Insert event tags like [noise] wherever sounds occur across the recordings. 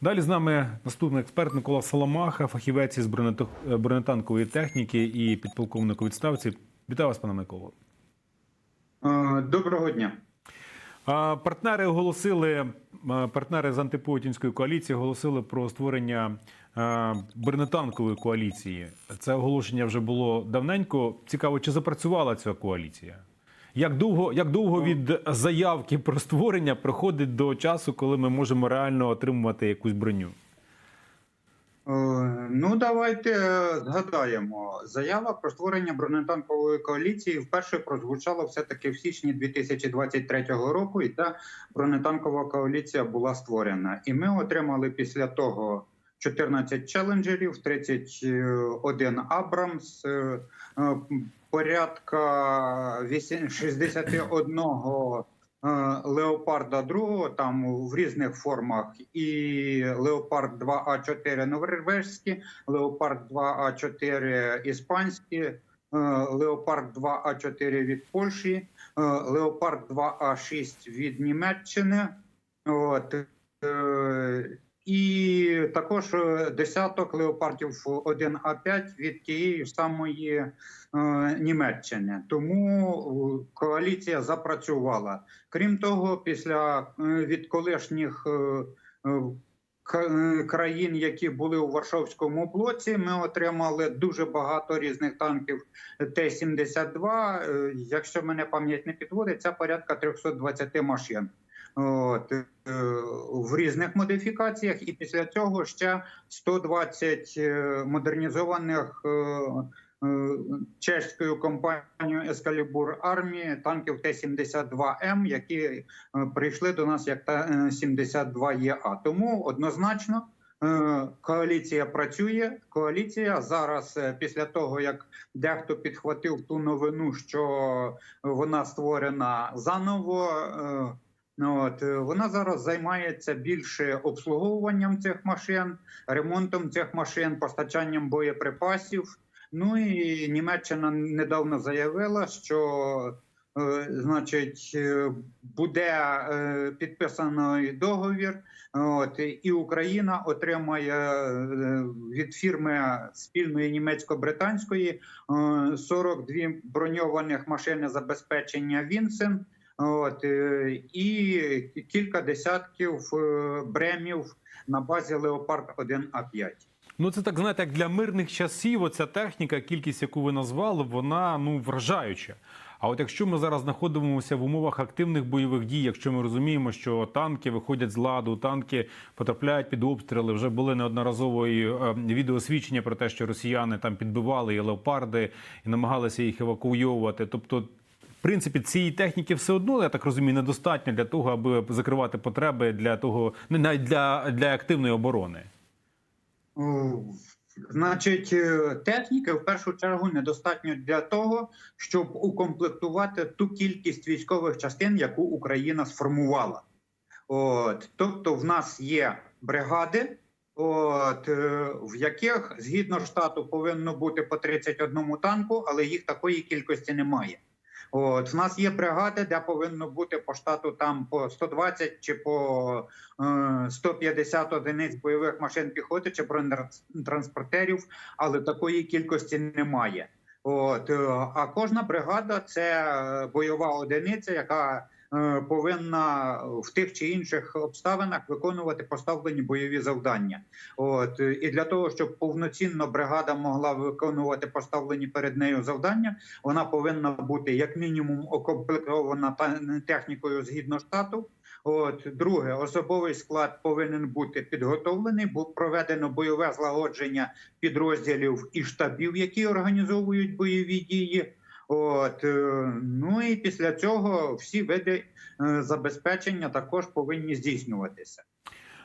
Далі з нами наступний експерт Микола Соломаха, фахівець із бронетох- бронетанкової техніки і підполковник у відставці. Вітаю вас, пане Миколо. Е, Доброго дня. Партнери оголосили, партнери з антипутінської коаліції оголосили про створення бронетанкової коаліції. Це оголошення вже було давненько. Цікаво, чи запрацювала ця коаліція? Як довго, як довго від заявки про створення проходить до часу, коли ми можемо реально отримувати якусь броню? Е, Ну, давайте е, згадаємо. Заява про створення бронетанкової коаліції вперше прозвучала все-таки в січні 2023 року, і та бронетанкова коаліція була створена. І ми отримали після того 14 челенджерів, 31 Абрамс, е, е, порядка 8 61 е, Леопарда 2 там в різних формах, і Леопард 2А4 норвежські, Леопард 2А4 іспанські, е, Леопард 2А4 від Польщі, е, Леопард 2А6 від Німеччини. От. І також е, десяток леопардів 1А5 від тієї ж самої е, Німеччини. Тому е, коаліція запрацювала. Крім того, після від колишніх країн, які були у Варшавському блоці, ми отримали дуже багато різних танків Т-72. Е, Якщо мене пам'ять не підводить, це порядка 320 машин. От, е, в різних модифікаціях, і після цього ще 120 е, модернізованих е, чеською компанією Ескалібур армії танків Т-72М, які прийшли до нас як Т-72ЄА. Тому однозначно. Коаліція працює. Коаліція зараз, після того як дехто підхватив ту новину, що вона створена заново. Ну, от е, вона зараз займається більше обслуговуванням цих машин, ремонтом цих машин, постачанням боєприпасів. Ну і Німеччина недавно заявила, що е, значить е, буде підписаний договір. От і Україна отримає від фірми спільної німецько-британської е, 42 броньованих машини забезпечення Вінсен. От е, і кілька десятків е, бремів на базі Леопард 1 А 5 Ну, це так знаєте, як для мирних часів. Оця техніка, кількість, яку ви назвали, вона ну вражаюча. А от якщо ми зараз знаходимося в умовах активних бойових дій, якщо ми розуміємо, що танки виходять з ладу, танки потрапляють під обстріли, вже були неодноразово і, е, відеосвідчення про те, що росіяни там підбивали і леопарди і намагалися їх евакуйовувати. Тобто, в принципі, цієї техніки все одно, я так розумію, недостатньо для того, аби закривати потреби для того, навіть для, для активної оборони. Значить, е, техніки в першу чергу недостатньо для того, щоб укомплектувати ту кількість військових частин, яку Україна сформувала. От, тобто, в нас є бригади, от, е, в яких згідно штату повинно бути по 31 танку, але їх такої кількості немає. От в нас є бригади, де повинно бути по штату там по 120 чи по е, 150 одиниць бойових машин піхоти чи бронетранспортерів, але такої кількості немає. От е, а кожна бригада це е, бойова одиниця, яка е, повинна в тих чи інших обставинах виконувати поставлені бойові завдання. От е, і для того, щоб повноцінно бригада могла виконувати поставлені перед нею завдання, вона повинна бути як мінімум окомплектована технікою згідно штату. От друге, особовий склад повинен бути підготовлений, бо проведено бойове злагодження підрозділів і штабів, які організовують бойові дії. От е, ну і після цього всі види е, забезпечення також повинні здійснюватися.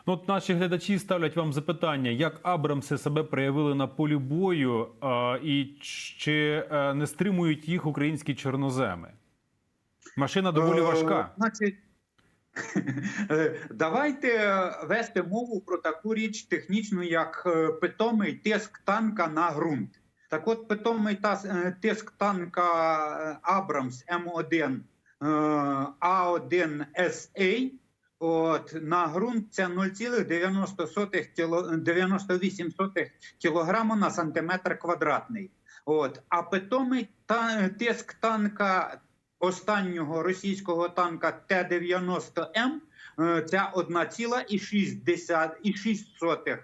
Ну, от наші глядачі ставлять вам запитання, як Абрамси себе проявили на полі бою, а, і чи е, не стримують їх українські чорноземи? Машина доволі важка. Значить, [laughs] давайте вести мову про таку річ технічну, як питомий тиск танка на ґрунт. Так от питомий е, тиск танка е, Абрамс М1 е, А1 SA От на ґрунт це 0,90 кіло, 98 кілограму на сантиметр квадратний. От а питомий тиск танка останнього російського танка Т-90М е, це 1,6 е,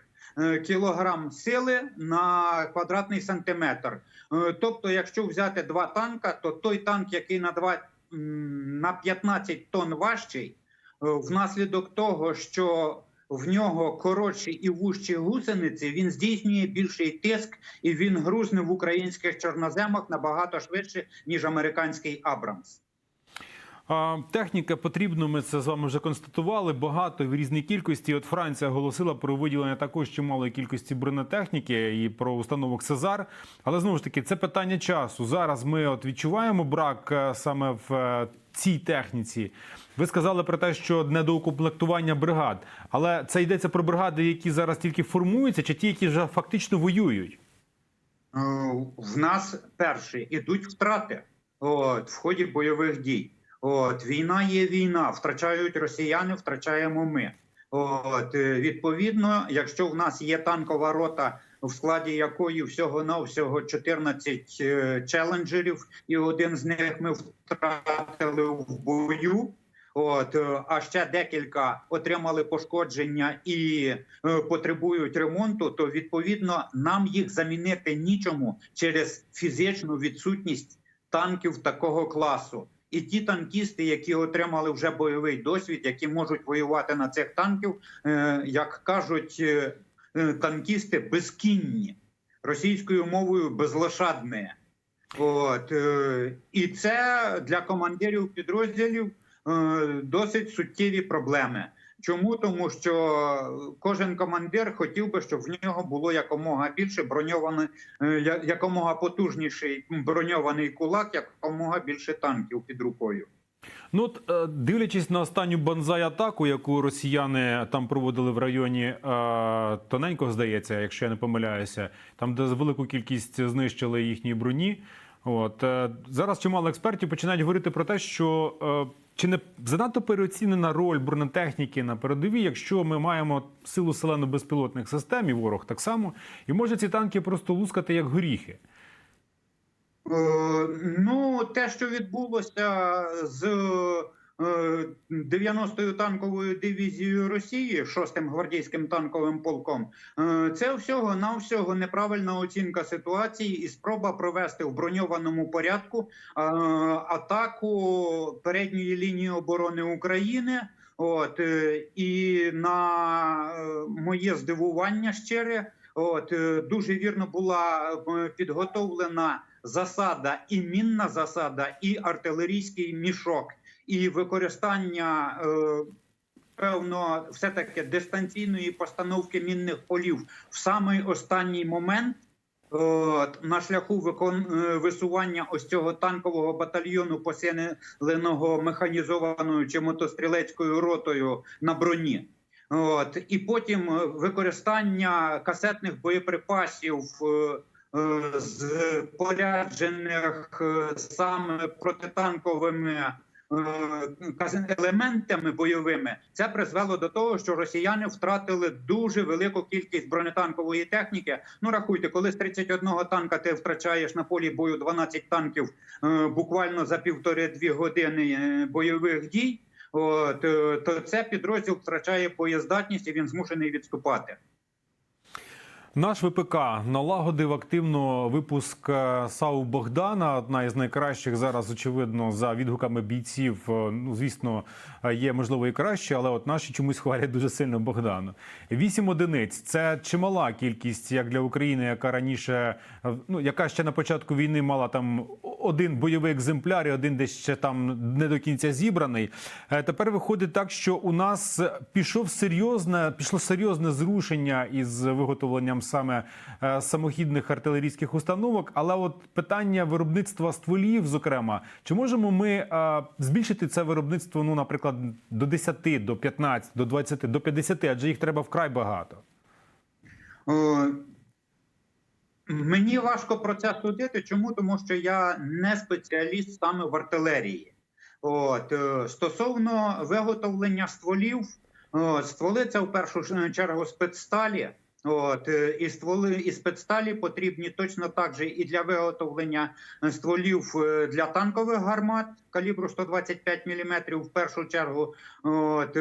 кілограм сили на квадратний сантиметр. Е, Тобто, якщо взяти два танка, то той танк, який на два на 15 тонн важчий, е, внаслідок того, що в нього коротші і вужчі гусениці, він здійснює більший тиск і він грузне в українських чорноземах набагато швидше, ніж американський Абрамс. Техніка потрібно, ми це з вами вже констатували. Багато в різній кількості. От Франція оголосила про виділення також чималої кількості бронетехніки і про установок Сезар. Але знову ж таки, це питання часу. Зараз ми от відчуваємо брак е, саме в е, цій техніці. Ви сказали про те, що недоукомплектування бригад, але це йдеться про бригади, які зараз тільки формуються, чи ті, які вже фактично воюють. Е, В нас перші ідуть втрати от, в ході бойових дій. От, війна є війна, втрачають росіяни, втрачаємо ми. От, е, відповідно, якщо в нас є танкова рота, в складі якої всього навсього 14 е, челенджерів, і один з них ми втратили в бою. От, е, а ще декілька отримали пошкодження і е, потребують ремонту, то відповідно нам їх замінити нічому через фізичну відсутність танків такого класу. І ті танкісти, які отримали вже бойовий досвід, які можуть воювати на цих танків, е, як кажуть е, е, танкісти, безкінні російською мовою безлошадне. От і це для командирів підрозділів досить суттєві проблеми. Чому? Тому що кожен командир хотів би, щоб в нього було якомога більше броньований, е, якомога потужніший броньований кулак, якомога більше танків під рукою. Ну от е, дивлячись на останню банзай-атаку, яку росіяни там проводили в районі е, тоненько, здається, якщо я не помиляюся, там де велику кількість знищили їхньої броні. От е, зараз чимало експертів починають говорити про те, що е, чи не занадто переоцінена роль бронетехніки на передовій, якщо ми маємо силу селену безпілотних систем, і ворог так само, і може ці танки просто лускати як горіхи. Е, Ну, те, що відбулося з 90-ю танковою дивізією Росії, 6-м гвардійським танковим полком, е, це всього навсього неправильна оцінка ситуації і спроба провести в броньованому порядку е, атаку передньої лінії оборони України. От е, і на е, моє здивування щире, от е, дуже вірно була е, підготовлена засада, і мінна засада, і артилерійський мішок, і використання. Е, Певно, все таки дистанційної постановки мінних полів в самий останній момент от, на шляху викон... е, висування ось цього танкового батальйону, посиленого механізованою чи мотострілецькою ротою на броні. От, і потім е, використання касетних боєприпасів е, е, з поряджених е, саме протитанковими е, елементами бойовими, це призвело до того, що росіяни втратили дуже велику кількість бронетанкової техніки. Ну рахуйте, коли з 31 танка ти втрачаєш на полі бою 12 танків е, буквально за півтори-дві години е, бойових дій. От, е, то це підрозділ втрачає боєздатність і він змушений відступати. Наш ВПК налагодив активно випуск е, САУ Богдана. Одна із найкращих зараз, очевидно, за відгуками бійців. Е, Ну, звісно, е, є можливо і краще, але от наші чомусь хвалять дуже сильно Богдану. Вісім одиниць це чимала кількість, як для України, яка раніше ну яка ще на початку війни мала там один бойовий екземпляр, і один десь ще там не до кінця зібраний. Тепер виходить так, що у нас пішов серйозне, пішло серйозне зрушення із виготовленням саме е, самохідних артилерійських установок. Але от питання виробництва стволів, зокрема, чи можемо ми е, збільшити це виробництво, ну, наприклад, до 10, до 15, до 20, до 50, адже їх треба вкрай багато. Е, Мені важко про це судити. Чому? Тому що я не спеціаліст саме в артилерії. От стосовно виготовлення стволів, стволи це в першу чергу спецсталі. От е, і стволи і спецсталі потрібні точно так же і для виготовлення е, стволів е, для танкових гармат калібру 125 мм в першу чергу. От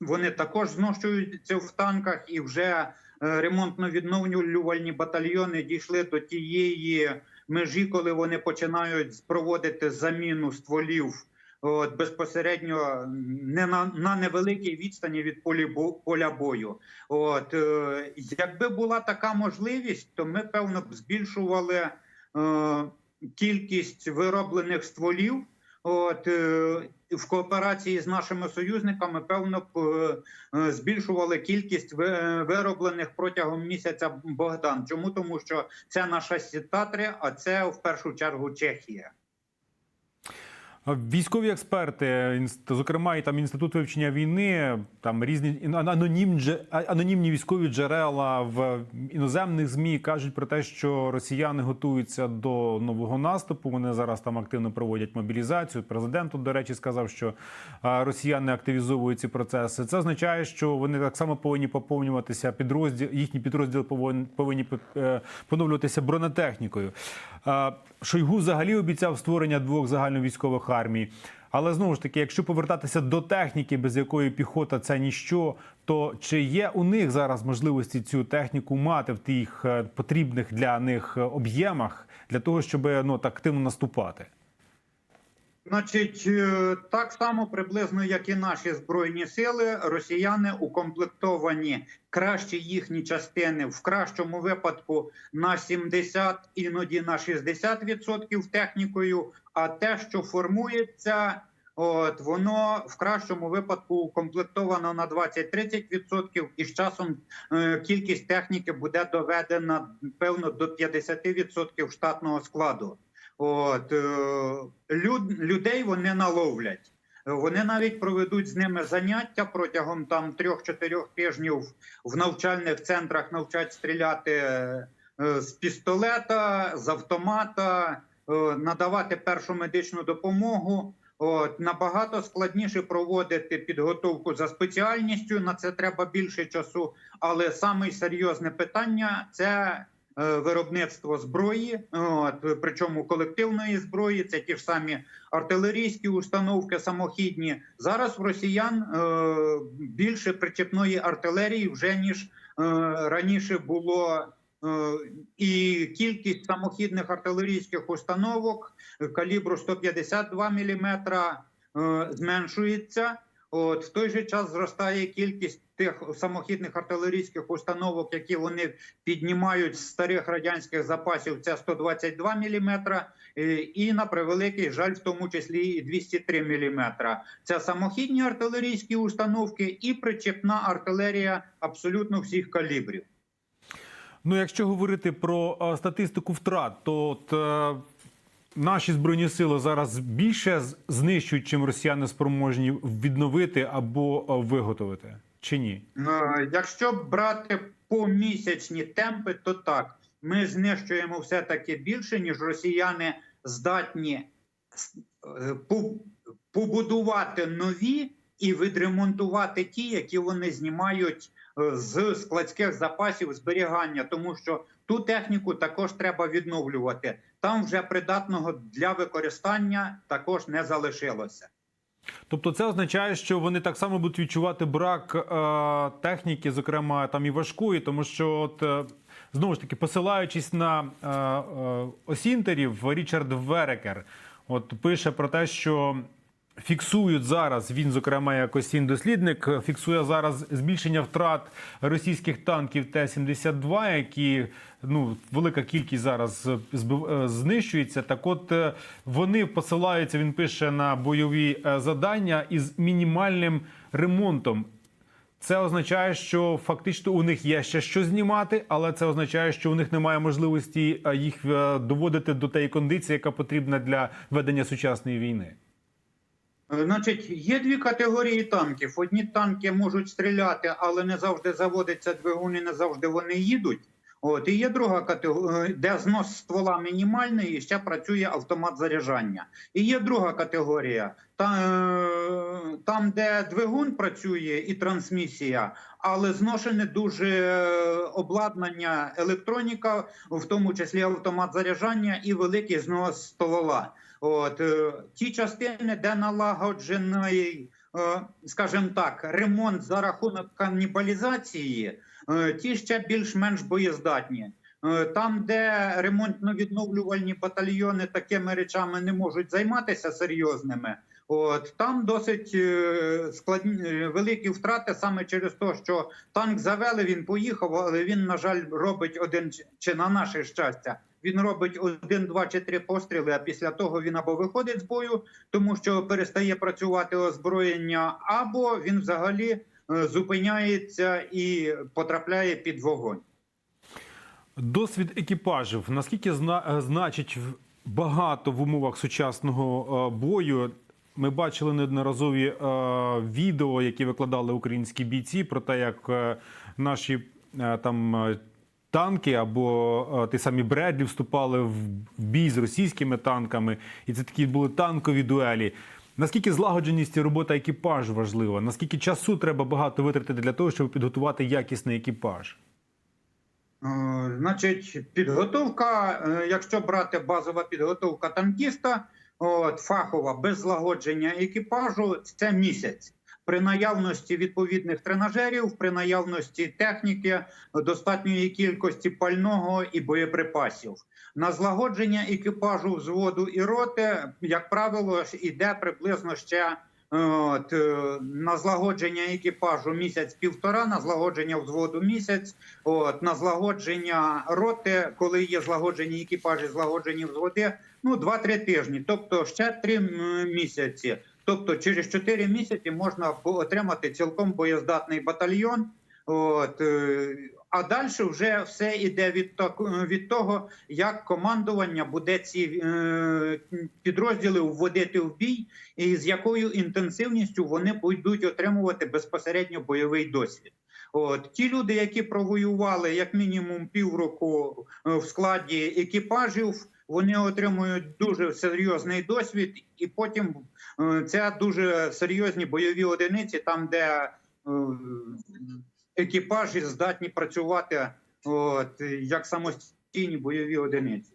вони також зношуються в танках і вже ремонтно-відновлювальні батальйони дійшли до тієї межі, коли вони починають проводити заміну стволів от, безпосередньо не на, на невеликій відстані від полі бо- поля бою. От, е, якби була така можливість, то ми певно б збільшували е, кількість вироблених стволів. От е, в кооперації з нашими союзниками, певно, б е, е, збільшували кількість ви- вироблених протягом місяця Богдан. Чому тому, що це наша сітатри, а це в першу чергу Чехія. Військові експерти, зокрема, і там інститут вивчення війни, там різні ін- анонім, дже- а- анонімні військові джерела в іноземних змі кажуть про те, що росіяни готуються до нового наступу. Вони зараз там активно проводять мобілізацію. Президент, до речі, сказав, що росіяни активізовують ці процеси. Це означає, що вони так само повинні поповнюватися підрозділ. Їхні підрозділи повинні е, поновлюватися бронетехнікою. Шойгу взагалі обіцяв створення двох загальновійськових армій. Але знову ж таки, якщо повертатися до техніки, без якої піхота це ніщо, то чи є у них зараз можливості цю техніку мати в тих е, потрібних для них е, об'ємах для того, щоб ну так активно наступати? Значить, е, так само приблизно, як і наші збройні сили, росіяни укомплектовані кращі їхні частини в кращому випадку на 70, іноді на 60% технікою. А те, що формується, от воно в кращому випадку укомплектовано на 20-30%, і з часом е, кількість техніки буде доведена певно до 50% штатного складу. От е, люд, людей вони наловлять. Вони навіть проведуть з ними заняття протягом там трьох-чотирьох тижнів в навчальних центрах навчать стріляти е, з пістолета, з автомата, е, надавати першу медичну допомогу. От набагато складніше проводити підготовку за спеціальністю. На це треба більше часу. Але саме серйозне питання це виробництво зброї, от, причому колективної зброї, це ті ж самі артилерійські установки, самохідні. Зараз в росіян е, більше причепної артилерії вже ніж е, раніше було. Е, І кількість самохідних артилерійських установок е, калібру 152 мм е, зменшується. От в той же час зростає кількість тих самохідних артилерійських установок, які вони піднімають з старих радянських запасів. Це 122 мм, і на превеликий жаль, в тому числі і 203 мм. Це самохідні артилерійські установки і причепна артилерія абсолютно всіх калібрів. Ну, якщо говорити про е, статистику втрат, то от, е, наші збройні сили зараз більше знищують, чим росіяни спроможні відновити або е, виготовити, чи ні? Е, Якщо брати помісячні темпи, то так ми знищуємо все таки більше, ніж росіяни здатні е, побудувати нові і відремонтувати ті, які вони знімають е, з складських запасів зберігання, тому що ту техніку також треба відновлювати. Там вже придатного для використання також не залишилося. Тобто, це означає, що вони так само будуть відчувати брак е, техніки, зокрема там і важкої, тому що от. е, Знову ж таки, посилаючись на е, е, осінтерів, Річард Верекер от пише про те, що фіксують зараз. Він, зокрема, як осінь-дослідник, фіксує зараз збільшення втрат російських танків Т-72, які ну велика кількість зараз е, знищується. Так, от е, вони посилаються. Він пише на бойові е, завдання із мінімальним ремонтом. Це означає, що фактично у них є ще що знімати, але це означає, що у них немає можливості їх доводити до тієї кондиції, яка потрібна для ведення сучасної війни. Е, Значить, є дві категорії танків. Одні танки можуть стріляти, але не завжди заводиться двигун і не завжди вони їдуть. От і є друга категорія, де знос ствола мінімальний і ще працює автомат заряджання. І є друга категорія, е, там, де двигун працює і трансмісія, але зношене дуже е, обладнання, електроніка, в тому числі автомат заряджання і великий знос ствола. От е, ті частини, де налагоджений, е, скажімо так, ремонт за рахунок канібалізації, е, ті ще більш-менш боєздатні. Там, де ремонтно-відновлювальні батальйони такими речами не можуть займатися серйозними, от там досить е, складні е, великі втрати саме через те, що танк завели, він поїхав, але він, на жаль, робить один чи- на наше щастя. Він робить один, два чи три постріли, а після того він або виходить з бою, тому що перестає працювати озброєння, або він взагалі е, зупиняється і потрапляє під вогонь. Досвід екіпажів наскільки зна- значить багато в умовах сучасного бою. Ми бачили неодноразові е, відео, які викладали українські бійці, про те, як е, наші е, там е, танки або е, ті самі Бредлі вступали в бій з російськими танками, і це такі були танкові дуелі. Наскільки злагодженість і робота екіпажу важлива? Наскільки часу треба багато витратити для того, щоб підготувати якісний екіпаж? Е, Значить, підготовка, е, якщо брати базова підготовка танкіста, от, фахова без злагодження екіпажу, це місяць. При наявності відповідних тренажерів, при наявності техніки, достатньої кількості пального і боєприпасів. На злагодження екіпажу взводу і роти, як правило, йде приблизно ще От, е, на злагодження екіпажу місяць-півтора, на злагодження взводу місяць, от, на злагодження роти, коли є злагоджені екіпажі, злагоджені взводи, ну 2-3 тижні, тобто ще 3 місяці. Тобто через 4 місяці можна отримати цілком боєздатний батальйон. От, е, а далі вже все йде від, так- від того, як командування буде ці е, підрозділи вводити в бій, і з якою інтенсивністю вони будуть отримувати безпосередньо бойовий досвід. От ті люди, які провоювали як мінімум півроку е, в складі екіпажів, вони отримують дуже серйозний досвід, і потім е, це дуже серйозні бойові одиниці, там де е, екіпажі здатні працювати от, як самостійні бойові одиниці.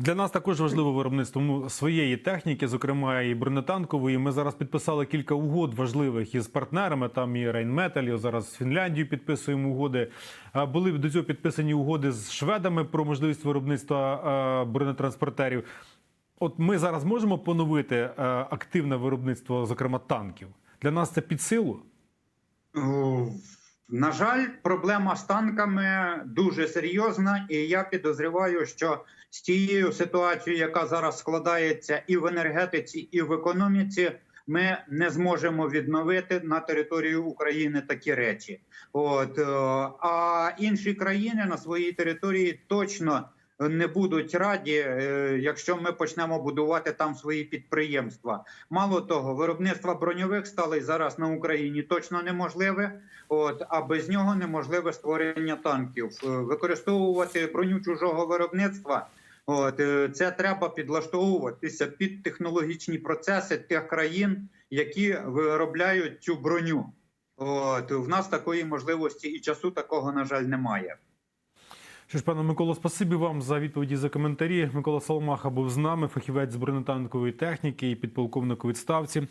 Для нас також важливо виробництво своєї техніки, зокрема і бронетанкової. Ми зараз підписали кілька угод важливих із партнерами. Там і Рейнметаль, і зараз з Фінляндією підписуємо угоди. Були до цього підписані угоди з шведами про можливість виробництва бронетранспортерів. От ми зараз можемо поновити е, активне виробництво, зокрема танків. Для нас це під силу. На жаль, проблема з танками дуже серйозна, і я підозріваю, що з тією ситуацією, яка зараз складається і в енергетиці, і в економіці, ми не зможемо відновити на території України такі речі. От е, а інші країни на своїй території точно не будуть раді, е, якщо ми почнемо будувати там свої підприємства. Мало того, виробництво броньових сталей зараз на Україні точно неможливе. От а без нього неможливе створення танків. Е, Використовувати броню чужого виробництва. От е, це треба підлаштовуватися під технологічні процеси тих країн, які виробляють цю броню. От в нас такої можливості і часу такого на жаль немає. Що ж, пане Миколо, спасибі вам за відповіді за коментарі. Микола Соломаха був з нами, фахівець з бронетанкової техніки і підполковник у відставці.